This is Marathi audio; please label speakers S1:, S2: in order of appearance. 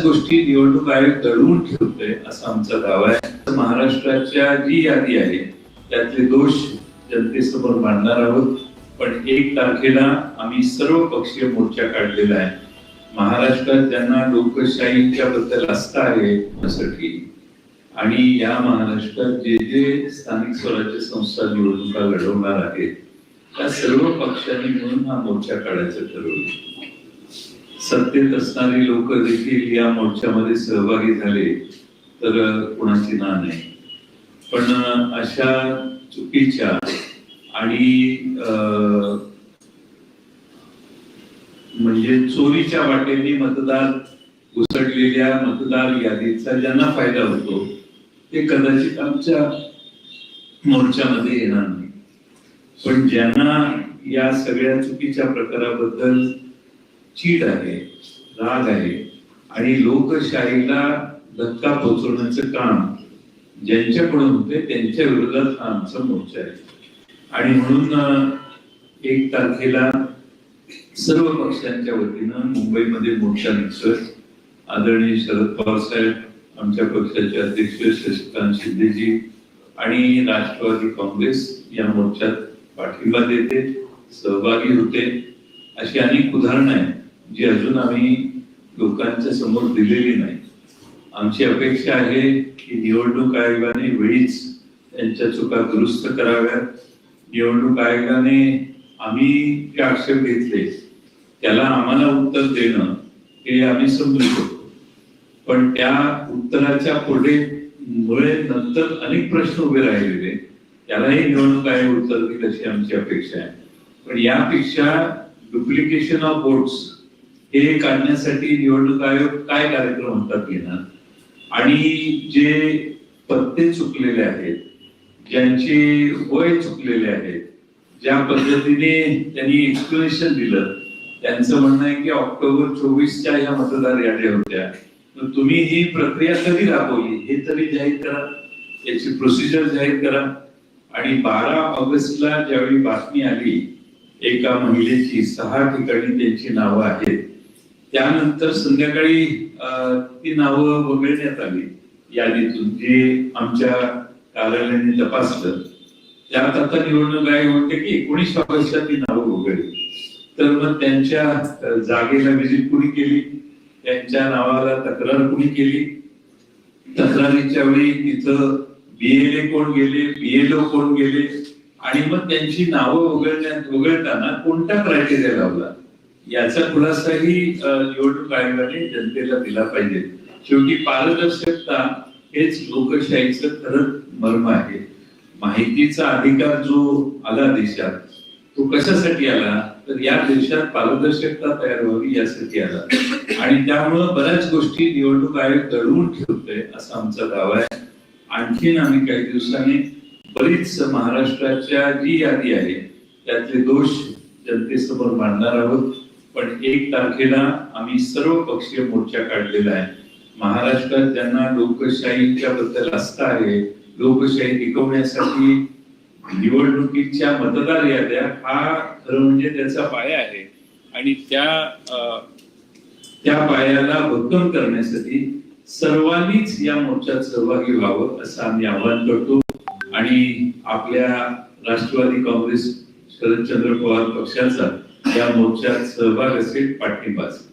S1: बऱ्याच गोष्टी निवडणूक आयोग दडवून ठेवतोय असा आमचा दावा आहे. महाराष्ट्राच्या जी यादी आहे त्यातले दोष जनतेसमोर मांडणार आहोत. पण एक तारखेला आम्ही सर्व पक्षीय मोर्चा काढलेला आहे. महाराष्ट्रात त्यांना लोकशाहीच्या बद्दल आस्था आहे यासाठी आणि या महाराष्ट्रात जे जे स्थानिक स्वराज्य संस्था निवडणुका लढवणार आहेत त्या सर्व पक्षांनी मिळून हा मोर्चा काढायचं ठरवलं. सत्तेत असणारी लोक देखील या मोर्चामध्ये सहभागी झाले तर कोणाची ना नाही. पण अशा चुकीच्या आणि अं, म्हणजे चोरीच्या वाटेने मतदार घुसडलेल्या मतदार यादीचा ज्यांना फायदा होतो ते कदाचित आमच्या मोर्चामध्ये येणार नाही. पण ज्यांना या सगळ्या चुकीच्या प्रकाराबद्दल चीड आहे राग आहे आणि लोकशाहीला धक्का पोचवण्याचं काम ज्यांच्याकडून होते त्यांच्या विरोधात हा आमचा मोर्चा आहे. आणि म्हणून एक तारखेला सर्व पक्षांच्या वतीनं मुंबईमध्ये मोर्चा निघतोय. आदरणीय शरद पवार साहेब आमच्या पक्षाचे अध्यक्ष शशिकांत शिंदेजी आणि राष्ट्रवादी काँग्रेस या मोर्चात पाठिंबा देते सहभागी होते. अशी अनेक उदाहरणं आहेत. जी अजून आम्ही लोकांच्या समोर दिलेली नाही. आमची अपेक्षा आहे की निवडणूक आयोगाने वेळीच त्यांच्या चुका दुरुस्त कराव्यात. निवडणूक आयोगाने आम्ही जे आक्षेप घेतले त्याला आम्हाला उत्तर देणं हे आम्ही समजू शकतो. पण त्या उत्तराच्या पुढे मुळे नंतर अनेक प्रश्न उभे राहिलेले. त्यालाही निवडणूक आयोग उत्तर देईल अशी आमची अपेक्षा आहे. पण यापेक्षा डुप्लिकेशन ऑफ वोट्स हे काढण्यासाठी निवडणूक आयोग काय कार्यक्रम होतात घेणार? आणि जे पत्ते चुकलेले आहेत ज्यांचे वय चुकलेले आहेत ज्या पद्धतीने त्यांनी एक्सप्लेनेशन दिलं त्यांचं म्हणणं आहे की ऑक्टोबर चोवीसच्या या मतदार याद्या होत्या. तुम्ही ही प्रक्रिया कधी राबवली? हे तरी जाहीर करा. याची प्रोसिजर जाहीर करा. आणि बारा ऑगस्टला ज्यावेळी बातमी आली एका महिलेची सहा ठिकाणी त्यांची नावं आहेत. त्यानंतर संध्याकाळी ती नावं वगळण्यात आली यादीतून जे आमच्या कार्यालयाने तपासलं. त्यात आता निवडणूक आयोग म्हणते की एकोणीस ऑगस्टला ती नावं वगळली. तर मग त्यांच्या जागेला विजिट कुणी केली? त्यांच्या नावाला तक्रार कुणी केली? तक्रारीच्या वेळी तिथं बीएलए कोण गेले? बीएलओ कोण गेले? आणि मग त्यांची नावं वगळण्यात वगळताना कोणता क्रायटेरिया लावला? याचा खुलासाही निवडणूक आयोगाने जनतेला दिला पाहिजे. शेवटी पारदर्शकता हेच लोकशाहीचं खरं मर्म आहे. माहितीचा अधिकार जो आला देशात तो कशासाठी आला? तर या देशात पारदर्शकता तयार व्हावी यासाठी आला. आणि त्यामुळं बऱ्याच गोष्टी निवडणूक आयोग दडवून ठेवतोय असा आमचा दावा आहे. आणखीन आम्ही काही दिवसांनी बरीच महाराष्ट्राच्या जी यादी आहे त्यातले दोष जनतेसमोर मांडणार आहोत. पण एक तारखेला आम्ही सर्व पक्षीय मोर्चा काढलेला आहे. महाराष्ट्रात ज्यांना लोकशाहीच्या बद्दल आस्था आहे लोकशाही टिकवण्यासाठी निवडणुकीच्या मतदार याद्या हा खरं म्हणजे त्याचा पाया आहे. आणि त्या त्या पायाला भक्कम करण्यासाठी सर्वांनीच या मोर्चात सहभागी व्हावं असं आम्ही आवाहन करतो. आणि आपल्या राष्ट्रवादी काँग्रेस शरदचंद्र पवार पक्षाचा या मोर्चात सहभाग असेल पाठिंबा असेल